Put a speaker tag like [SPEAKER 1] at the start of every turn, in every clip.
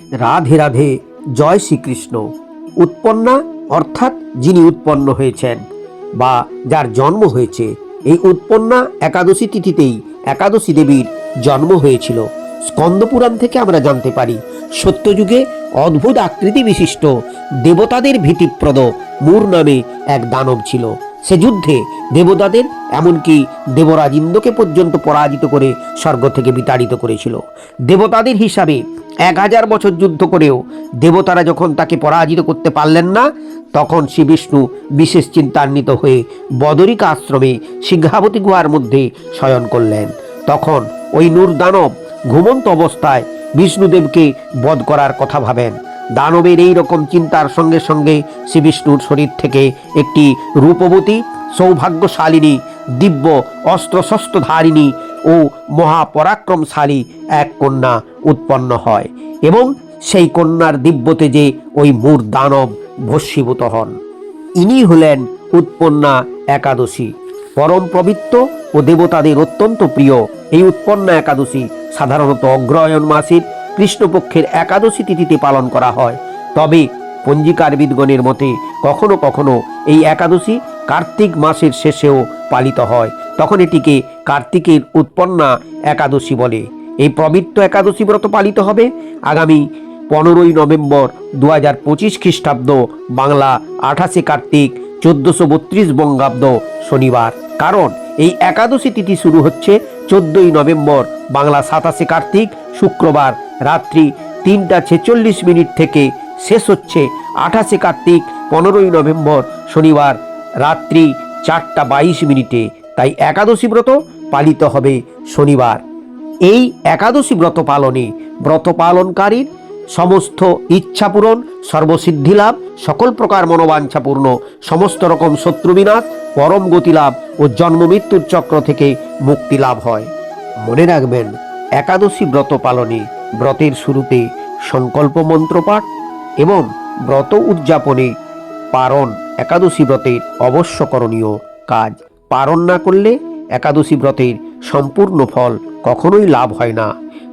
[SPEAKER 1] রাধে রাধে, জয় শ্রীকৃষ্ণ। উৎপন্না, অর্থাৎ যিনি উৎপন্ন হয়েছেন, বা যার জন্ম হয়েছে, এই উৎপন্না একাদশী তিথিতেই একাদশী দেবীর জন্ম হয়েছিল। স্কন্দপুরাণ থেকে আমরা জানতে পারি, সত্যযুগে অদ্ভুত আকৃতি বিশিষ্ট দেবতাদের ভীতিপ্রদ মূর নামে এক দানব ছিল। সে যুদ্ধে দেবতাদের, এমনকি দেবরাজ ইন্দ্রকে পর্যন্ত পরাজিত করে স্বর্গ থেকে বিতাড়িত করেছিল। দেবতাদের হিসাবে এক হাজার বছর যুদ্ধ করেও দেবতারা যখন তাকে পরাজিত করতে পারলেন না, তখন শ্রী বিষ্ণু বিশেষ চিন্তান্বিত হয়ে বদরিকা আশ্রমে সিংহাবতী গুহার মধ্যে শয়ন করলেন। তখন ওই নূর দানব ঘুমন্ত অবস্থায় বিষ্ণুদেবকে বধ করার কথা ভাবেন। দানবের এই রকম চিন্তার সঙ্গে সঙ্গে শ্রী বিষ্ণুর শরীর থেকে একটি রূপবতী, সৌভাগ্যশালিনী, দিব্য, অস্ত্রশস্ত্রধারিণী ও মহাপরাক্রমশালী এক কন্যা উৎপন্ন হয় এবং সেই কন্যার দিব্যতে যে ওই মূর দানব ভস্মীভূত হন। ইনি হলেন উৎপন্না একাদশী। পরম পবিত্র ও দেবতাদের অত্যন্ত প্রিয় এই উৎপন্না একাদশী সাধারণত অগ্রহায়ণ মাসের কৃষ্ণপক্ষের একাদশী তিথিতে পালন করা হয়। তবে পঞ্জিকার বিদগণের মতে কখনো কখনো এই একাদশী কার্তিক মাসের শেষেও পালিত হয়। তখন এটিকে কার্তিকের উৎপন্না একাদশী বলে। এই পবিত্র একাদশী ব্রত পালিত হবে আগামী পনেরোই নভেম্বর দু হাজার পঁচিশ খ্রিস্টাব্দ বাংলা আঠাশে কার্তিক চোদ্দশো বত্রিশ বঙ্গাব্দ শনিবার। কারণ এই একাদশী তিথি শুরু হচ্ছে চোদ্দই নভেম্বর বাংলা সাতাশে কার্তিক, শুক্রবার রাত্রি তিনটা ছেচল্লিশ মিনিট থেকে শেষ হচ্ছে আঠাশে কার্তিক, পনেরোই নভেম্বর শনিবার রাত্রি চারটা বাইশ মিনিটে। তাই একাদশী ব্রত পালিত হবে শনিবার। এই একাদশী ব্রত পালনে ব্রত পালনকারীর সমস্ত ইচ্ছা পূরণ, সর্বসিদ্ধি লাভ, সকল প্রকার মনোবাঞ্ছা পূর্ণ, সমস্ত রকম শত্রু বিনাশ, পরম গতি লাভ ও জন্ম মৃত্যুর চক্র থেকে মুক্তি লাভ হয়। মনে রাখবেন, একাদশী ব্রত পালনে ব্রতের শুরুতে সংকল্প মন্ত্র পাঠ এবং ব্রত উদযাপনে পারণ একাদশী ব্রতের অবশ্য করণীয় কাজ। পারণ না করলে একাদশী ব্রতের সম্পূর্ণ ফল কখনোই লাভ হয় না।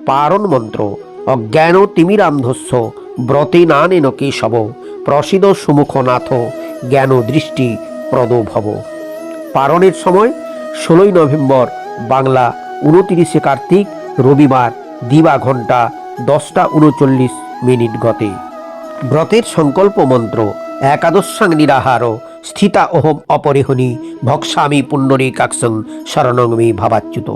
[SPEAKER 1] পারণ মন্ত্র, অজ্ঞান তিমিরান্ধস্য, ব্রতে না নেন কেশব প্রসিদ সুমুখনাথ, জ্ঞান দৃষ্টি প্রদ ভব পারণের সময়, ষোলোই নভেম্বর, বাংলা উনতিরিশে কার্তিক, রবিবার, দিবা ঘণ্টা দশটা উনচল্লিশ মিনিট গতে। ব্রতের সংকল্প মন্ত্র, একাদশাং নিরাহার স্থিতা অহম অপরিহনি ভক্সামি পুণ্ডরীকাক্ষং শরণঙ্গমী ভাবাচ্যুত।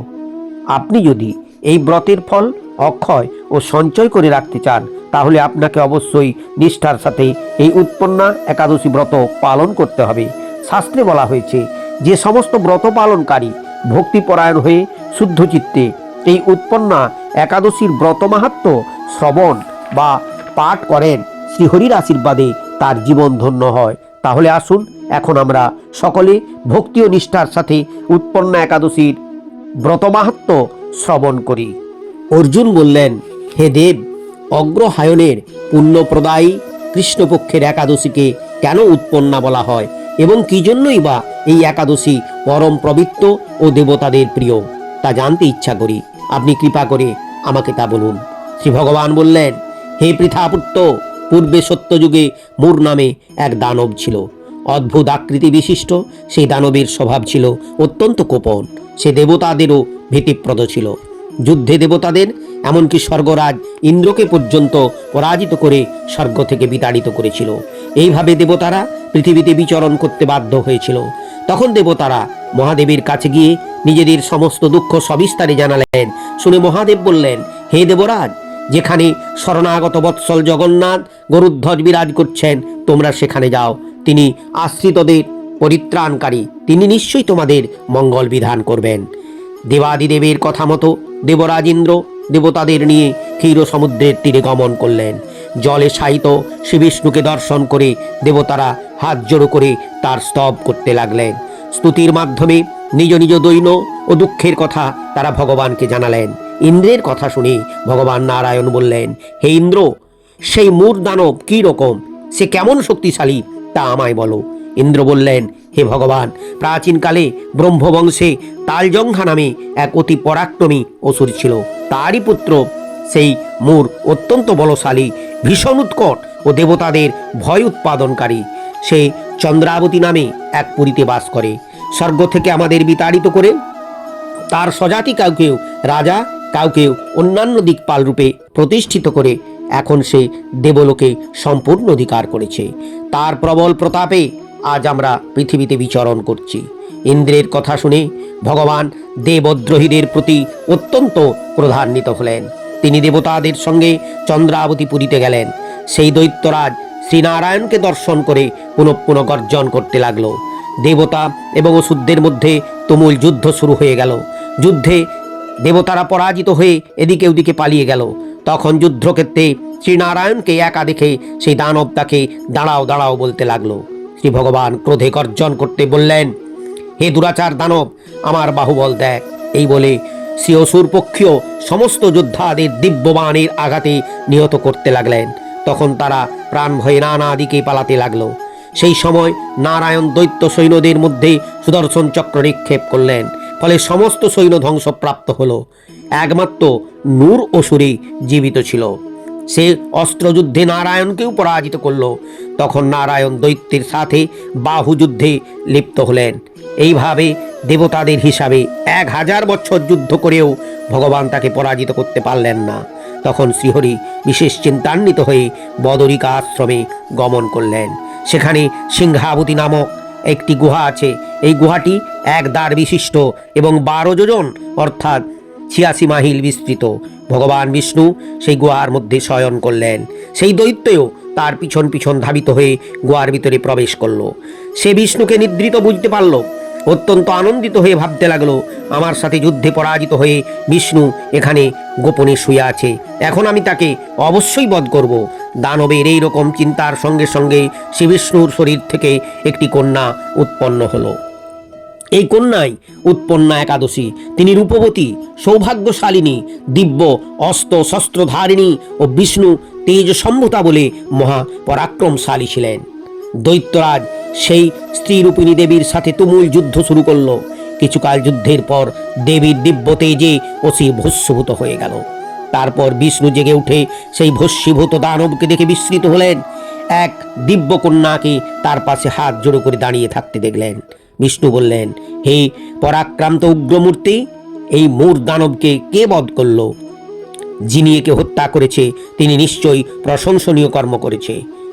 [SPEAKER 1] আপনি যদি এই ব্রতের ফল, অক্ষয় ও সঞ্চয় করে রাখতে চান, তাহলে আপনাকে অবশ্যই নিষ্ঠার সাথে এই উৎপন্না একাদশী ব্রত পালন করতে হবে। শাস্ত্রে বলা হয়েছে, যে সমস্ত ব্রত পালনকারী ভক্তিপরায়ণ হয়ে শুদ্ধ চিত্তে এই উৎপন্না একাদশীর ব্রত মাহাত্ম শ্রবণ বা পাঠ করেন, শ্রীহরির আশীর্বাদে তার জীবন ধন্য হয়। তাহলে আসুন, এখন আমরা সকলে ভক্তি ও নিষ্ঠার সাথে উৎপন্ন একাদশীর ব্রতমাহাত্ম শ্রবণ করি। অর্জুন বললেন, হে দেব, অগ্রহায়ণের পুণ্যপ্রদায়ী কৃষ্ণপক্ষের একাদশীকে কেন উৎপন্না বলা হয়? এবং কি জন্যই বা এই একাদশী পরম পবিত্র ও দেবতাদের প্রিয়? তা জানতে ইচ্ছা করি। আপনি কৃপা করে আমাকে তা বলুন। শ্রী ভগবান বললেন, হে পৃথাপুত্র পূর্বে সত্যযুগে মূর নামে এক দানব ছিল। অদ্ভুত আকৃতি বিশিষ্ট, সেই দানবের স্বভাব ছিল অত্যন্ত কোপন। সে দেবতাদেরও ভীতিপ্রদ ছিল। যুদ্ধে দেবতাদের, এমনকি স্বর্গরাজ ইন্দ্রকে পর্যন্ত পরাজিত করে স্বর্গ থেকে বিতাড়িত করেছিল। এইভাবে দেবতারা পৃথিবীতে বিচরণ করতে বাধ্য হয়েছিল। তখন দেবতারা মহাদেবের কাছে গিয়ে নিজেদের সমস্ত দুঃখ সবিস্তারে জানালেন। শুনে মহাদেব বললেন, হে দেবরাজ যেখানে শরণাগত বৎসল জগন্নাথ গরুধ্বজ বিরাজ করছেন, তোমরা সেখানে যাও। তিনি আশ্রিতদের পরিত্রাণকারী, তিনি নিশ্চয়ই তোমাদের মঙ্গল বিধান করবেন। দেবাদিদেবের কথা মতো দেবরাজ ইন্দ্র দেবতাদের নিয়ে ক্ষীর সমুদ্রের তীরে গমন করলেন। জলে শায়িত শ্রী বিষ্ণুকে দর্শন করে দেবতারা হাত জোড়ো করে তার স্তব করতে লাগলেন। স্তুতির মাধ্যমে নিজ নিজ দৈন ও দুঃখের কথা তারা ভগবানকে জানালেন। ইন্দ্রের কথা শুনে ভগবান নারায়ণ বললেন, হে ইন্দ্র, সেই মূর দানব কী রকম? সে কেমন শক্তিশালী? তা আমায় বলো। ইন্দ্র বললেন, হে ভগবান, প্রাচীনকালে ব্রহ্মবংশে তালজঙ্ঘা নামে এক অতি পরাক্রমী অসুর ছিল। তারই পুত্র সেই মূর অত্যন্ত বলশালী, ভীষণ উৎকট ও দেবতাদের ভয় উৎপাদনকারী। সে চন্দ্রাবতী নামে এক পুরীতে বাস করে। স্বর্গ থেকে আমাদের বিতাড়িত করে তার স্বজাতি কাউকেও রাজা কাউকেও অন্যান্য দিকপাল রূপে প্রতিষ্ঠিত করে এখন সে দেবলোকে সম্পূর্ণ অধিকার করেছে। তার প্রবল প্রতাপে আজ আমরা পৃথিবীতে বিচরণ করছি। ইন্দ্রের কথা শুনে ভগবান দেবদ্রোহীদের প্রতি অত্যন্ত ক্রধান্বিত হলেন। তিনি দেবতাদের সঙ্গে চন্দ্রাবতী পুরীতে গেলেন। সেই দৈত্যরাজ শ্রীনারায়ণকে দর্শন করে পুনঃ পুনঃ গর্জন করতে লাগল। দেবতা এবং অসুরদের মধ্যে তুমুল যুদ্ধ শুরু হয়ে গেল। যুদ্ধে দেবতারা পরাজিত হয়ে এদিকে ওদিকে পালিয়ে গেল। তখন যুদ্ধক্ষেত্রে শ্রীনারায়ণকে একা দেখে সেই দানব তাকে দাঁড়াও দাঁড়াও বলতে লাগল। শ্রী ভগবান ক্রোধে গর্জন করতে বললেন, হে দুরাচার দানব, আমার বাহুবল দেখ। এই বলে শ্রী অসুর পক্ষীয় সমস্ত যোদ্ধাদের দিব্যবাণের আঘাতে নিহত করতে লাগলেন। তখন তারা প্রাণ ভয়ে নানা দিকে পালাতে লাগল। সেই সময় নারায়ণ দৈত্য সৈন্যদের মধ্যে সুদর্শন চক্র নিক্ষেপ করলেন। ফলে সমস্ত সৈন্য ধ্বংসপ্রাপ্ত হলো। একমাত্র নূর অসুরই জীবিত ছিল। সে অস্ত্রযুদ্ধে নারায়ণকেও পরাজিত করল। তখন নারায়ণ দৈত্যের সাথে বাহুযুদ্ধে লিপ্ত হলেন। এইভাবে দেবতাদের হিসাবে এক হাজার বছর যুদ্ধ করেও ভগবান তাকে পরাজিত করতে পারলেন না। তখন শ্রীহরি বিশেষ চিন্তান্বিত হয়ে বদরিকা আশ্রমে গমন করলেন। সেখানে সিংহাবতী নামক একটি গুহা আছে। এই গুহাটি এক দ্বার বিশিষ্ট এবং বারো যোজন, অর্থাৎ ছিয়াশি মাহিল বিস্তৃত। ভগবান বিষ্ণু সেই গুহার মধ্যে শয়ন করলেন। সেই দৈত্যও তার পিছন পিছন ধাবিত হয়ে গুহার ভিতরে প্রবেশ করল। সে বিষ্ণুকে নিদ্রিত বুঝতে পারল অত্যন্ত আনন্দিত হয়ে ভাবতে লাগল, আমার সাথে যুদ্ধে পরাজিত হয়ে বিষ্ণু এখানে গোপনে শুয়ে আছে। এখন আমি তাকে অবশ্যই বধ করব। দানবের এই রকম চিন্তার সঙ্গে সঙ্গে শ্রী বিষ্ণুর শরীর থেকে একটি কন্যা উৎপন্ন হলো। এই কন্যাই উৎপন্না একাদশী। তিনি রূপবতী, সৌভাগ্যশালিনী, দিব্য, অস্ত্র, শস্ত্রধারিণী ও বিষ্ণু তেজ সম্ভূতা বলে মহা পরাক্রমশালী ছিলেন। দৈত্যরাজ সেই স্ত্রীরূপিণী দেবীর সাথে তুমুল যুদ্ধ শুরু করল। কিছুকাল যুদ্ধের পর দেবীর দিব্য তেজে অসি ভস্মভূত হয়ে গেল। তারপর বিষ্ণু জেগে উঠে সেই ভস্মীভূত দানবকে দেখে বিস্মৃত হলেন। এক দিব্য কন্যাকে তার পাশে হাত জোড়ো করে দাঁড়িয়ে থাকতে দেখলেন। বিষ্ণু বললেন, হে পরাক্রান্ত উগ্রমূর্তি, এই মূর দানবকে কে বধ করল? যিনি একে হত্যা করেছে, তিনি নিশ্চয়ই প্রশংসনীয় কর্ম করেছে।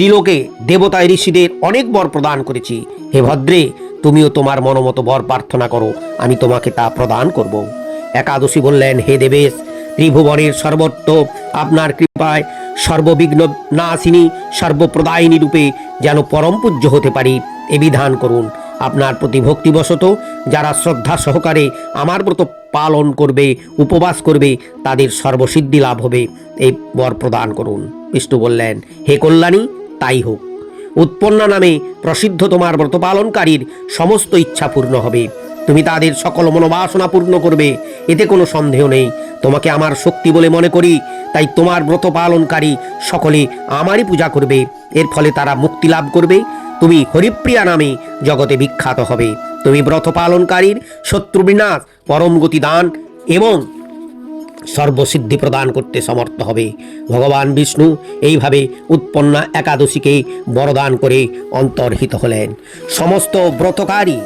[SPEAKER 1] ত্রিলোকে দেবতা ঋষিদের অনেক বর প্রদান করেছি। হে ভদ্রে, তুমিও তোমার মনোমতো বর প্রার্থনা করো, আমি তোমাকে তা প্রদান করব। একাদশী বললেন, হে দেবেশ, ত্রিভুবনের সর্বত্র আপনার কৃপায় সর্ববিঘ্ন নাশিনী সর্বপ্রদায়িনী রূপে যেন পরম পূজ্য হতে পারি, এ বিধান করুন। আপনার প্রতি ভক্তিবশত যারা শ্রদ্ধা সহকারে আমার ব্রত পালন করবে, উপবাস করবে, তাদের সর্বসিদ্ধি লাভ হবে এই বর প্রদান করুন। বিষ্ণু বললেন, হে কল্যাণী তাই হোক। উৎপন্না নামে প্রসিদ্ধ তোমার ব্রত পালনকারীর সমস্ত ইচ্ছা পূর্ণ হবে। তুমি তাদের সকল মনোবাসনা পূর্ণ করবে, এতে কোনো সন্দেহ নেই। তোমাকে আমার শক্তি বলে মনে করি, তাই তোমার ব্রত পালনকারী সকলে আমারই পূজা করবে। এর ফলে তারা মুক্তি লাভ করবে। তুমি হরিপ্রিয়া নামে জগতে বিখ্যাত হবে। তুমি ব্রত পালনকারীর শত্রু বিনাশ, পরম গতি দান এবং সর্বসিদ্ধি প্রদান করতে সমর্থ হবে। ভগবান বিষ্ণু এইভাবে উৎপন্না একাদশীকে বরদান করে অন্তর্হিত হলেন। সমস্ত ব্রতকারী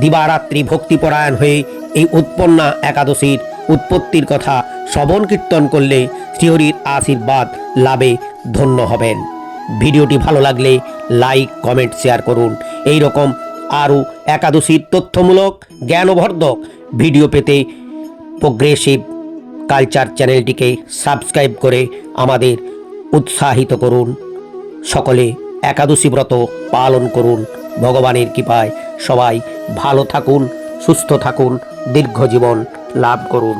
[SPEAKER 1] দিবারাত্রি ভক্তিপরায়ণ হয়ে এই উৎপন্না একাদশীর উৎপত্তির কথা শ্রবণ কীর্তন করলে শ্রীহরির আশীর্বাদ লাভে ধন্য হবেন। ভিডিওটি ভালো লাগলে লাইক, কমেন্ট, শেয়ার করুন। এই রকম আরও একাদশীর তথ্যমূলক, জ্ঞানবর্ধক ভিডিও পেতে প্রোগ্রেসিভ কালচার চ্যানেলটিকে সাবস্ক্রাইব করে আমাদের উৎসাহিত করুন। সকলে একাদশী ব্রত পালন করুন। ভগবানের কৃপায় সবাই ভালো থাকুন, সুস্থ থাকুন, দীর্ঘ জীবন লাভ করুন।